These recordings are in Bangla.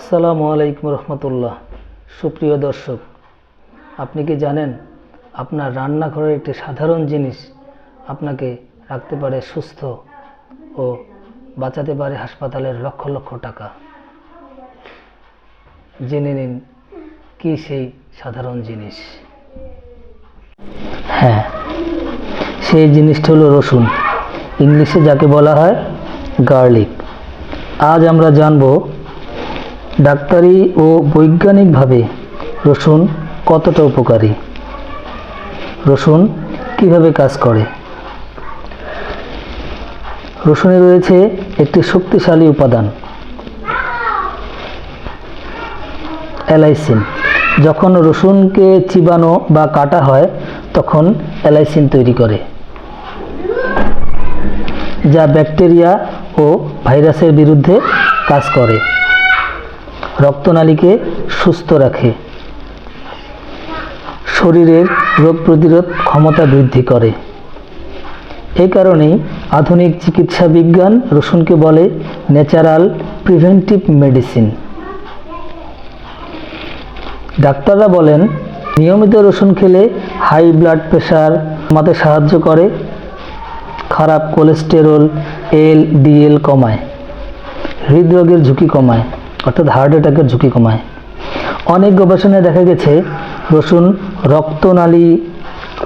আসসালামু আলাইকুম রহমতুল্লাহ। সুপ্রিয় দর্শক, আপনি কি জানেন আপনার রান্নাঘরের একটি সাধারণ জিনিস আপনাকে রাখতে পারে সুস্থ ও বাঁচাতে পারে হাসপাতালের লক্ষ লক্ষ টাকা? জেনে নিন কি সেই সাধারণ জিনিস। হ্যাঁ সেই জিনিসটা হলো রসুন। ইংলিশে যাকে বলা হয় গার্লিক। আজ আমরা জানব ডাক্তারি ও বৈজ্ঞানিকভাবে রসুন কতটা উপকারী? রসুন কীভাবে কাজ করে? রসুনে রয়েছে একটি শক্তিশালী উপাদান, অ্যালাইসিন। যখন রসুনকে চিবানো বা কাটা হয়, তখন অ্যালাইসিন তৈরি করে, যা ব্যাকটেরিয়া ও ভাইরাসের বিরুদ্ধে কাজ করে। রক্তনালীকে সুস্থ রাখে। শরীরের রোগ প্রতিরোধ ক্ষমতা বৃদ্ধি করে। এই কারণেই আধুনিক চিকিৎসা বিজ্ঞান রসুনকে বলে ন্যাচারাল প্রিভেন্টিভ মেডিসিন। ডাক্তাররা বলেন, নিয়মিত রসুন খেলে হাই ব্লাড প্রেশার কমাতে সাহায্য করে, খারাপ কোলেস্টেরল, এল ডিএল কমায়, হৃদরোগের ঝুঁকি কমায়। অর্থাৎ হার্ট অ্যাটাকের ঝুঁকি কমায়। অনেক গবেষণায় দেখা গেছে, রসুন রক্তনালী,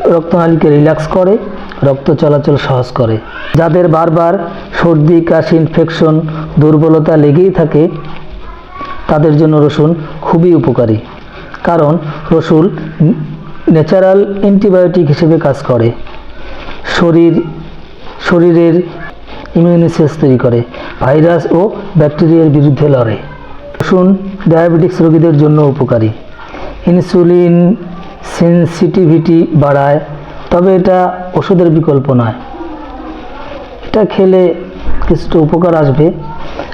রক্তনালীকে রিল্যাক্স করে, রক্ত চলাচল সহজ করে। যাদের বারবার সর্দি, কাশি ইনফেকশন দুর্বলতা লেগেই থাকে, তাদের জন্য রসুন খুবই উপকারী। কারণ রসুন ন্যাচারাল অ্যান্টিবায়োটিক হিসেবে কাজ করে। শরীর, শরীরের ইমিউনিসেস তৈরি করে, ভাইরাস ও ব্যাকটেরিয়ার বিরুদ্ধে লড়ে। রসুন ডায়াবেটিক্স রোগীদের জন্য উপকারী। ইনসুলিন সেন্সিটিভিটি বাড়ায়, তবে এটা ওষুধের বিকল্প নয়। এটা খেলে কিছুটা উপকার আসবে।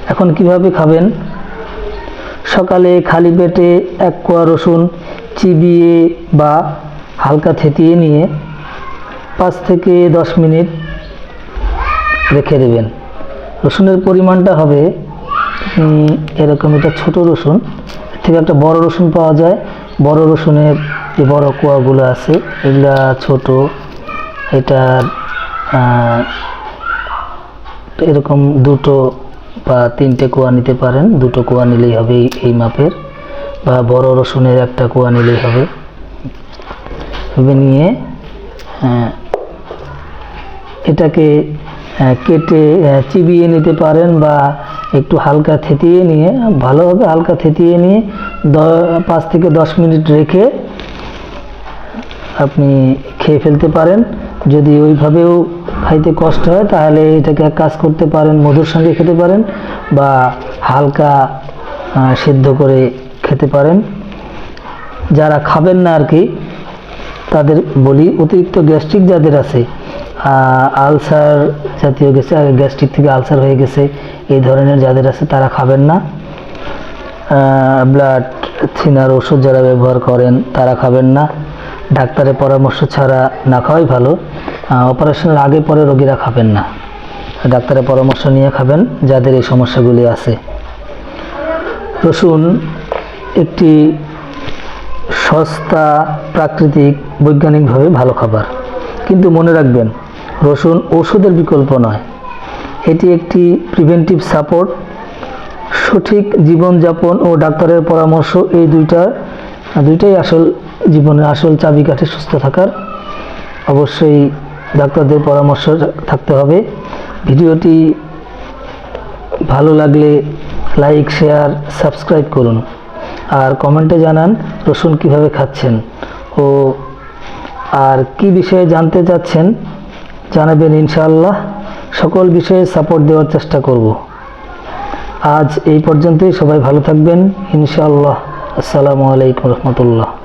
এখন কীভাবে খাবেন? সকালে খালি পেটে এক কোয়া রসুন চিবিয়ে বা হালকা থেতিয়ে নিয়ে পাঁচ থেকে দশ মিনিট রেখে দেবেন। রসুনের পরিমাণটা হবে এরকম এটা ছোট রসুন থেকে একটা বড় রসুন পাওয়া যায়। বড় রসুনের যে বড় কোয়াগুলো আছে এগুলা ছোট আহ, এরকম দুটো বা তিনটে কুয়া নিতে পারেন। দুটো কুয়া নিলেই হবে এই- মাপের বা বড় রসুনের একটা কুয়া নিলেই হবে। এভাবে নিয়ে আহ, এটাকে কেটে চিবিয়ে নিতে পারেন বা একটু হালকা থেতিয়ে নিয়ে, ভালোভাবে হালকা থেতিয়ে নিয়ে পাঁচ থেকে দশ মিনিট রেখে আপনি খেয়ে ফেলতে পারেন। যদি ওইভাবেও খাইতে কষ্ট হয়, তাহলে এটাকে এক কাজ করতে পারেন, মধুর সঙ্গে খেতে পারেন বা হালকা সেদ্ধ করে খেতে পারেন। যারা খাবেন না আর কি, তাদের বলি অতিরিক্ত গ্যাস্ট্রিক যাদের আছে আলসার জাতীয় গেছে গ্যাস্ট্রিক থেকে আলসার হয়ে গেছে। এই ধরনের যাদের আছে তারা খাবেন না। ব্লাড থিনার ওষুধ যারা ব্যবহার করেন তারা খাবেন না। ডাক্তারের পরামর্শ ছাড়া না খাওয়াই ভালো। অপারেশনের আগে পরে রোগীরা খাবেন না। ডাক্তারের পরামর্শ নিয়ে খাবেন যাদের এই সমস্যাগুলি আছে। রসুন একটি সস্তা, প্রাকৃতিক, বৈজ্ঞানিকভাবে ভালো খাবার। কিন্তু মনে রাখবেন রসুন ওষুধের বিকল্প নয়। এটি একটি প্রিভেন্টিভ সাপোর্ট সঠিক জীবনযাপন ও ডাক্তারের পরামর্শ এই দুইটা, দুইটাই আসল জীবনের আসল চাবিকাঠি সুস্থ থাকার। অবশ্যই ডাক্তারদের পরামর্শ থাকতে হবে। ভিডিওটি ভালো লাগলে লাইক, শেয়ার, সাবস্ক্রাইব করুন। আর কমেন্টে জানান রসুন কীভাবে খাচ্ছেন ও আর কি বিষয়ে জানতে চাচ্ছেন জানাবেন ইনশাআল্লাহ। সকল বিষয়ে সাপোর্ট দেওয়ার চেষ্টা করব। আজ এই পর্যন্তই। সবাই ভালো থাকবেন। ইনশাআল্লাহ। আসসালামু আলাইকুম রহমতুল্লাহ।